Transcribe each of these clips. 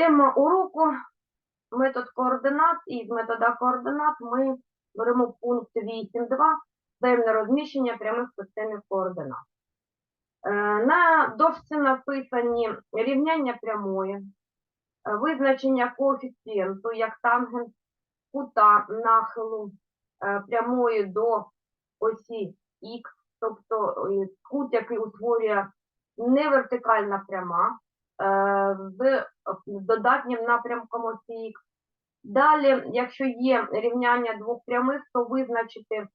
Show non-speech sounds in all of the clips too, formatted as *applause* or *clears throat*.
Тема уроку метод координат, і з метода координат ми беремо пункт 8.2 певне розміщення прямих в системі координат. Е, На дошці написані рівняння прямої, е, визначення коефіцієнту як тангенс кута нахилу е, прямої до осі Х, тобто кут, який утворює не вертикальна пряма з додатнім напрямком осі Х. Далі, якщо є рівняння двох прямих, то визначити,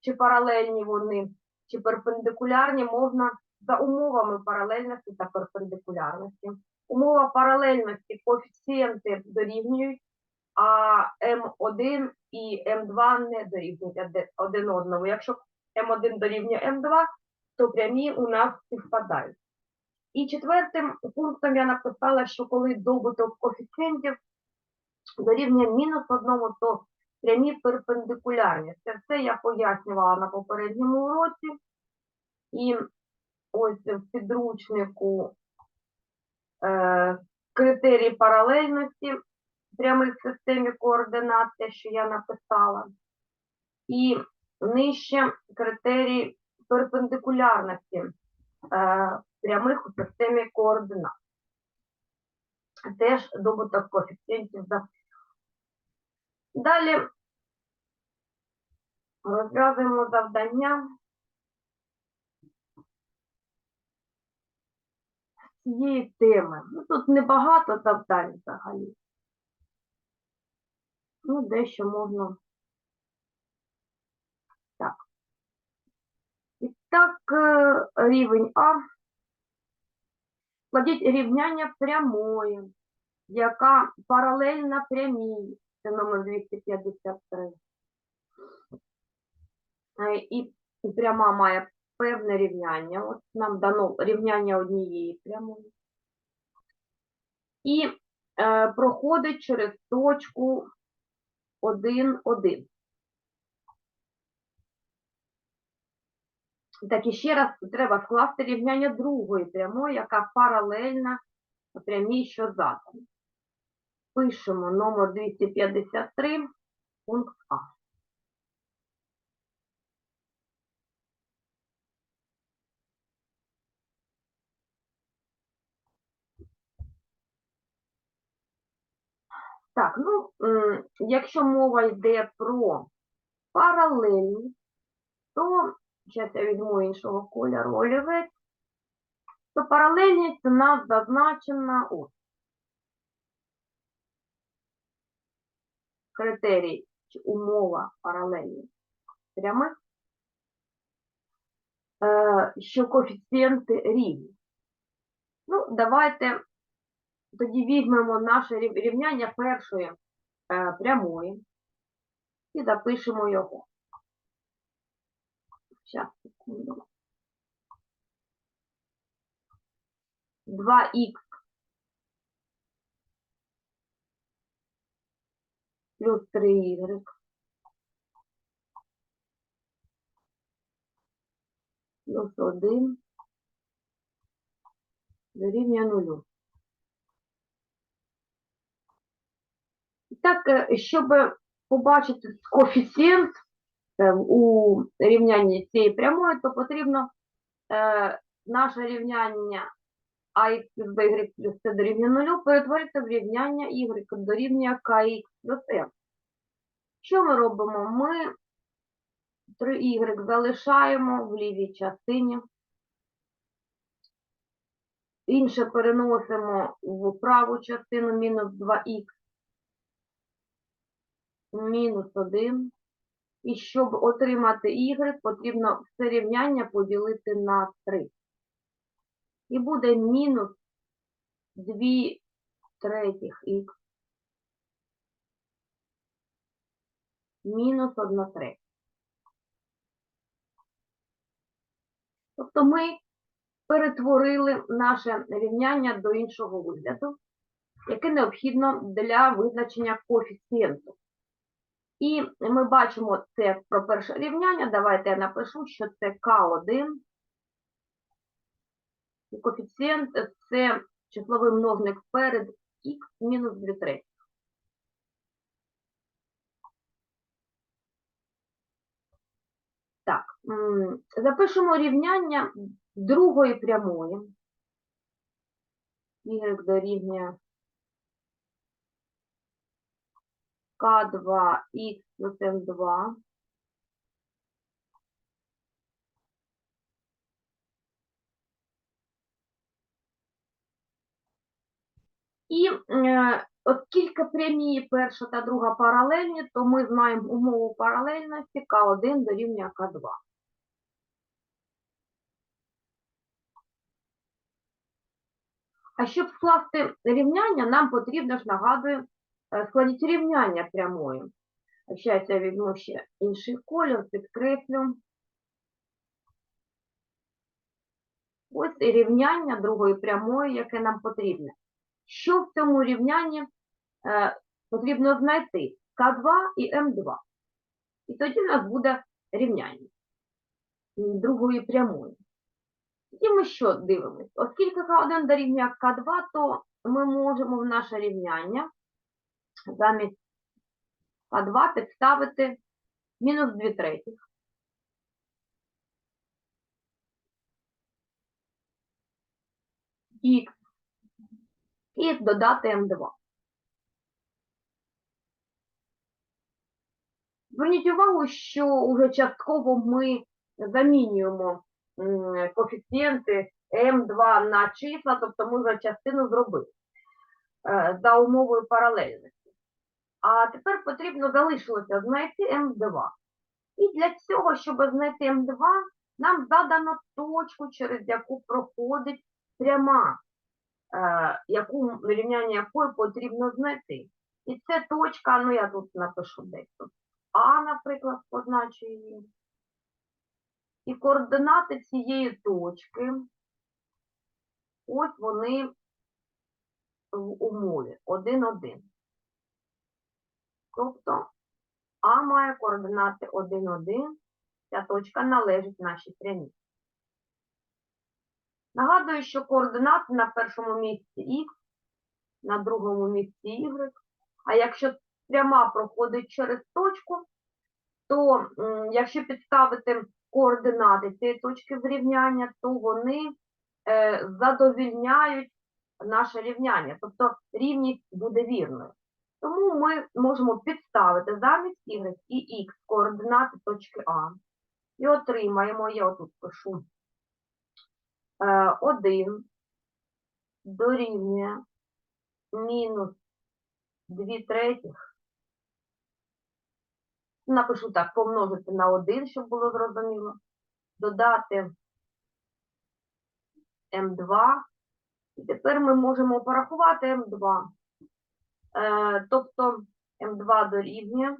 чи паралельні вони, чи перпендикулярні, можна за умовами паралельності та перпендикулярності. Умова паралельності коефіцієнти дорівнюють, а М1 і М2 не дорівнюють один одному. Якщо М1 дорівнює М2, то прямі у нас співпадають. І четвертим пунктом я написала, що коли добуток коефіцієнтів дорівнює мінус одному, то прямі перпендикулярні. Це все я пояснювала на попередньому уроці. І ось в підручнику е, критерії паралельності прямих системі координат, те, що я написала. І нижче критерії перпендикулярності е, прямих у системі координат. Теж добуток коефіцієнтів за Далі розв'язуємо завдання цієї теми. Ну, тут небагато завдань взагалі. Ну, дещо можна. Так. І так, е, рівень А. Складіть рівняння прямої, яка паралельна прямій. Це номер 253. Е, І пряма має певне рівняння. От нам дано рівняння однієї прямої. І е, проходить через точку 1, 1. Так, і ще раз треба скласти рівняння другої прямої, яка паралельна прямій, що задана. Пишемо номер 253, пункт А. Так, ну, якщо мова йде про паралельність, то, зараз я візьму іншого кольору олівець, то паралельність у нас зазначена ось. Критерій чи умова паралельності прямих, е, що коефіцієнти рівні. Ну, давайте тоді візьмемо наше рівняння першої е, прямої і запишемо його. Зараз, секунду. 2х плюс 3y плюс 1 дорівнює нулю. І Так, е, щоб побачити коефіцієнт у рівнянні цієї прямої, то потрібно е, наше рівняння ax плюс by плюс c дорівнює нулю перетворити в рівняння y дорівнює kx плюс m. Що ми робимо? Ми 3y залишаємо в лівій частині. Інше переносимо в праву частину мінус 2х, мінус 1. І щоб отримати y, потрібно все рівняння поділити на 3. І буде мінус 2 третіх х мінус 1 третя. Тобто ми перетворили наше рівняння до іншого вигляду, яке необхідно для визначення коефіцієнту. І ми бачимо це про перше рівняння. Давайте я напишу, що це К1. І коефіцієнт це числовий множник перед х мінус 2 треті. Так, запишемо рівняння другої прямої. Y дорівнює К2х плюс М2 І е, оскільки прямі перша та друга паралельні, то ми знаємо умову паралельності К1 дорівнює К2. А щоб скласти рівняння, нам потрібно ж, нагадую, складіть рівняння прямою. Зараз я візьму інший колір, підкреслю. Ось і рівняння другої прямої, яке нам потрібне. Що в цьому рівнянні е, потрібно знайти? К2 і М2. І тоді в нас буде рівняння другої прямої. Тоді ми що дивимося? Оскільки К1 дорівнює К2, то ми можемо в наше рівняння замість К2 підставити мінус 2 третіх. Х і додати М2. Зверніть увагу, що уже частково ми замінюємо коефіцієнти М2 на числа, тобто ми вже частину зробили е, за умовою паралельності. А тепер потрібно залишилося знайти М2. І для цього, щоб знайти М2, нам задано точку, через яку проходить пряма, е, яку рівняння якої потрібно знайти. І це точка, ну я тут напишу десь тут. А, наприклад, позначу її. І координати цієї точки, ось вони в умові 1, 1. Тобто А має координати 1, 1. Ця точка належить нашій прямій. Нагадую, що координати на першому місці Х, на другому місці Y. А якщо пряма проходить через точку, то якщо підставити координати цієї точки зрівняння, то вони е, задовільняють наше рівняння, тобто рівність буде вірною. Тому ми можемо підставити замість y і x координати точки А. І отримаємо, я отут пишу, е, 1 дорівнює мінус 2 третіх. Напишу так, помножити на 1, щоб було зрозуміло. Додати М2. І тепер ми можемо порахувати М2. Е, тобто М2 дорівнює.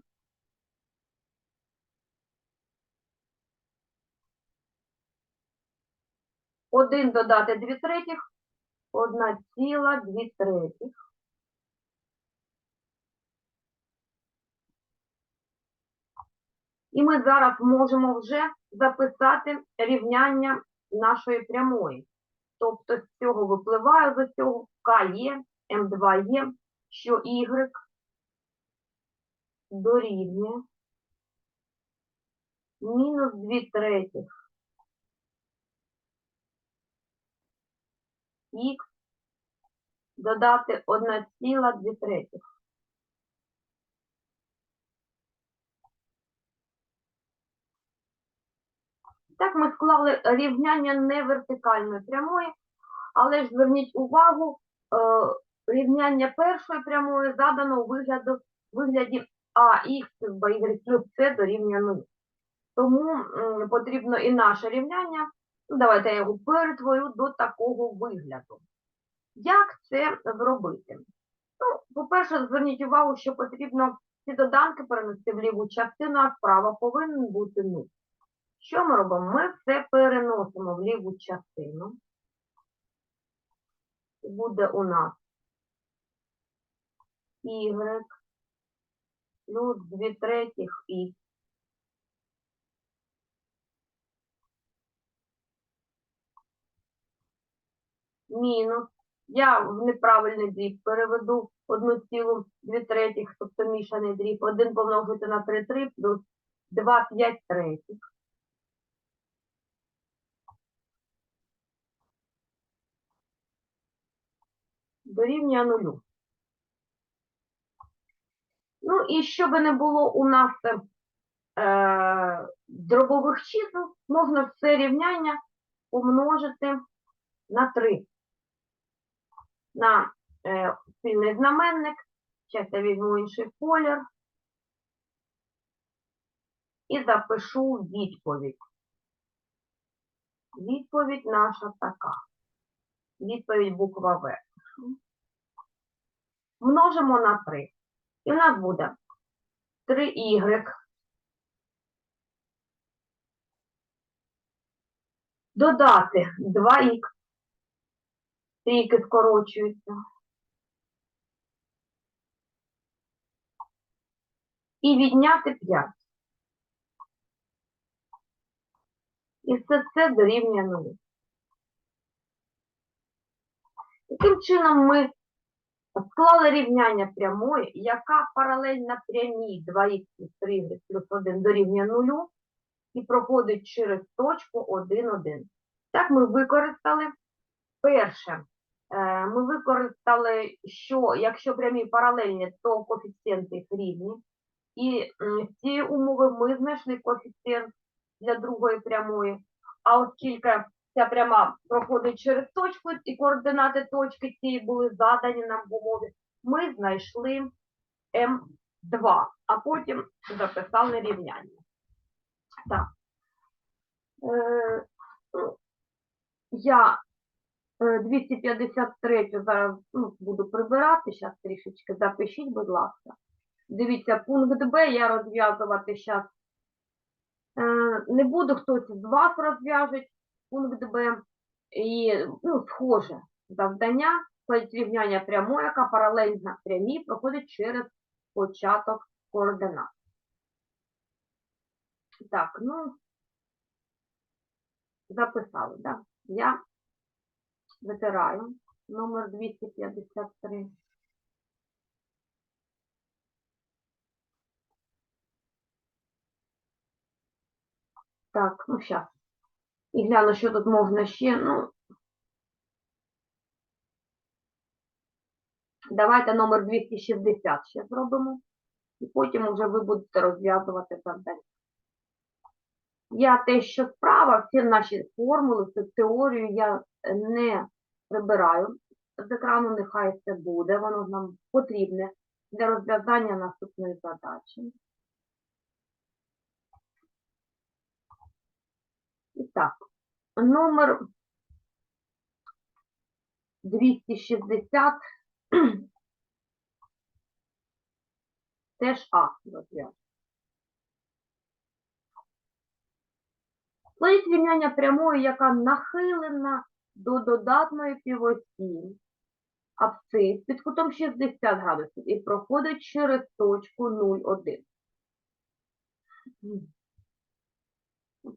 Один додати 2 третіх, 1 ціла 2 третіх. І ми зараз можемо вже записати рівняння нашої прямої. Тобто з цього випливає з цього К є, М2 є, що Y дорівнює мінус 2 третіх Х додати 1,2 третіх. Так ми склали рівняння не вертикальної прямої, але ж зверніть увагу, е, рівняння першої прямої задано у вигляду, вигляді АХ плюс БY плюс С дорівнює 0. Тому м, потрібно і наше рівняння, ну, давайте я його перетворю до такого вигляду. Як це зробити? Ну, по-перше, зверніть увагу, що потрібно ці доданки перенести в ліву частину, а справа повинен бути 0. Що ми робимо? Ми все переносимо в ліву частину. Буде у нас y плюс 2 третіх х мінус Я в неправильний дріб переведу одну цілу дві третіх, тобто мішаний дріб. 1 помножити на 3 3 плюс 2 5 третіх. Дорівнює нулю. Ну і щоб не було у нас е, дробових чисел, можна все рівняння помножити на 3. На е, спільний знаменник. Зараз я візьму інший колір. І запишу відповідь. Відповідь наша така. Відповідь буква В. Множимо на 3. І в нас буде 3y додати 2х, трійки скорочуються. І відняти 5. І все це дорівнює нулю. Таким чином ми склали рівняння прямої, яка паралельна прямій 2х плюс 1 дорівнює нулю і проходить через точку 1, 1. Так ми використали перше. е, Ми використали, що якщо прямі паралельні, то коефіцієнти їх рівні. І з цієї умови ми знайшли коефіцієнт для другої прямої. А оскільки ця пряма проходить через точку, і координати точки цієї були задані нам в умові, ми знайшли М2, а потім записали рівняння. Так. Е, ну, я е, 253 зараз ну, буду прибирати, зараз трішечки запишіть, будь ласка. Дивіться, пункт Б я розв'язувати зараз не буду, хтось з вас розв'яжуть пункт Б. І ну, схоже завдання, складіть рівняння прямої, яка паралельна прямій проходить через початок координат. Так, ну, записали, так? Я витираю номер 253. Так, ну зараз. І гляну, що тут можна ще. Ну, давайте номер 260 ще зробимо. І потім вже ви будете розв'язувати завдання. Я те, що справа, всі наші формули, всю теорію я не прибираю з екрану, нехай це буде, воно нам потрібне для розв'язання наступної задачі. І так, номер 260 *clears throat* теж А розв'язку. Складіть рівняння прямої, яка нахилена до додатної півосі абсцис під кутом 60 градусів і проходить через точку 0,1.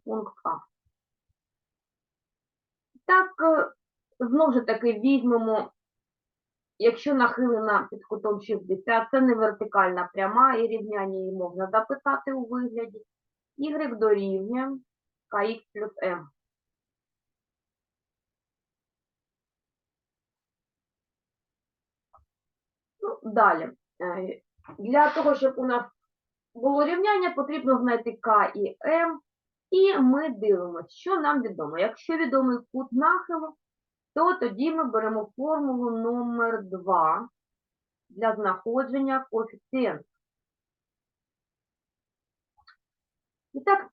Пункт А. Так, е, знову ж таки, візьмемо, якщо нахилена під кутом 60, це не вертикальна пряма, і рівняння її можна записати у вигляді. Y дорівнює kx плюс m. Ну, далі. Е, Для того, щоб у нас було рівняння, потрібно знайти k і m. І ми дивимося, що нам відомо. Якщо відомий кут нахилу, то тоді ми беремо формулу номер 2 для знаходження коефіцієнту. І так,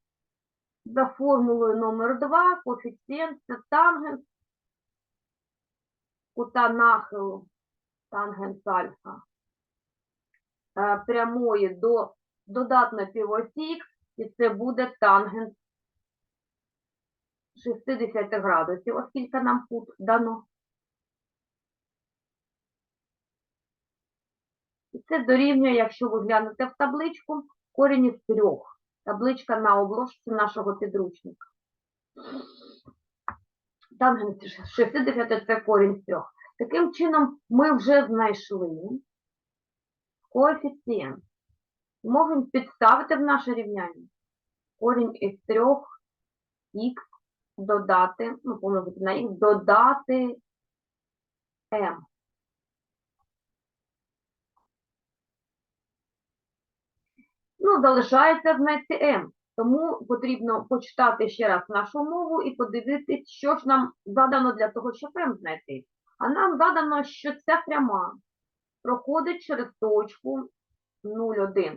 за формулою номер 2 коефіцієнт це тангенс кута нахилу тангенс альфа е, прямої до додатної півосі і це буде тангенс 60 градусів, оскільки нам кут дано. І це дорівнює, якщо ви глянете в табличку, корінь із трьох. Табличка на обложці нашого підручника. Тангенс 60 це корінь з трьох. Таким чином, ми вже знайшли коефіцієнт. Можемо підставити в наше рівняння корінь із 3х додати, ну, помножити на х, додати m. Ну, залишається знайти m. Тому потрібно почитати ще раз нашу мову і подивитись, що ж нам задано для того, щоб m знайти. А нам задано, що ця пряма проходить через точку 0,1.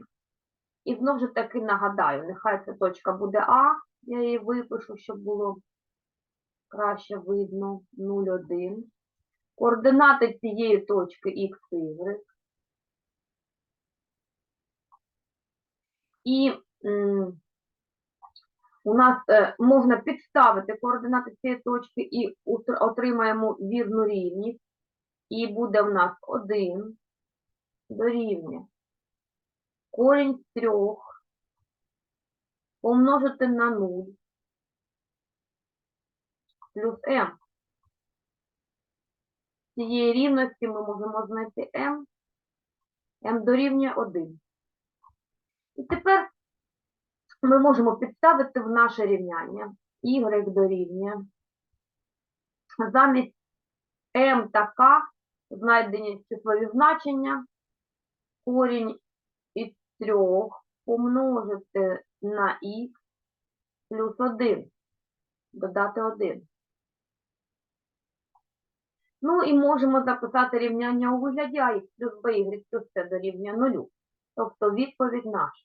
І знову ж таки нагадаю, нехай ця точка буде А, я її випишу, щоб було краще видно 0,1. Координати цієї точки X, Y. І у нас е, можна підставити координати цієї точки і отримаємо вірну рівність. І буде в нас 1 дорівнює корінь з 3 помножити на 0 плюс m. Цієї рівності ми можемо знайти m. m дорівнює 1. І тепер ми можемо підставити в наше рівняння y дорівнює. Замість m та k знайдені числові значення. Корінь із 3 помножити на х плюс 1. Додати 1. Ну і можемо записати рівняння у вигляді а плюс by плюс c дорівнює 0. Тобто відповідь наша.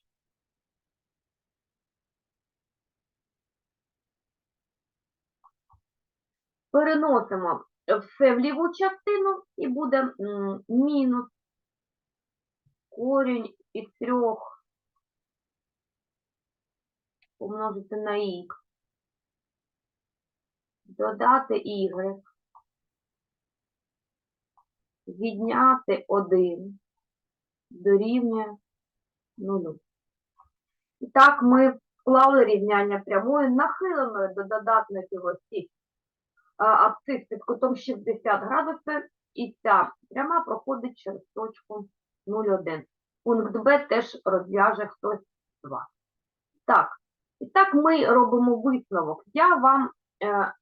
Переносимо все в ліву частину і буде мінус корінь із 3 помножити на х, додати y, відняти 1 дорівнює 0. І так ми склали рівняння прямої нахиленої до додатної осі а, абсцис під кутом 60 градусів, і ця пряма проходить через точку 0,1. Пункт Б теж розв'яже хтось з вас. Так, і так ми робимо висновок. Я вам е,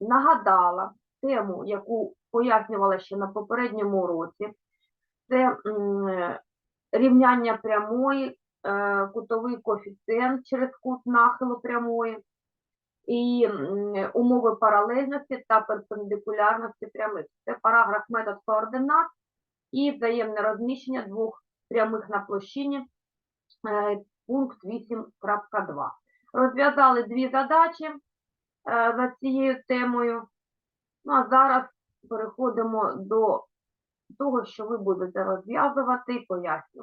нагадала тему, яку пояснювала ще на попередньому уроці. Це е, рівняння прямої, е, кутовий коефіцієнт через кут нахилу прямої і м, умови паралельності та перпендикулярності прямих. Це параграф метод координат і взаємне розміщення двох прямих на площині, е, пункт 8.2. Розв'язали дві задачі е, за цією темою. Ну а зараз переходимо до того, що ви будете розв'язувати і пояснювати.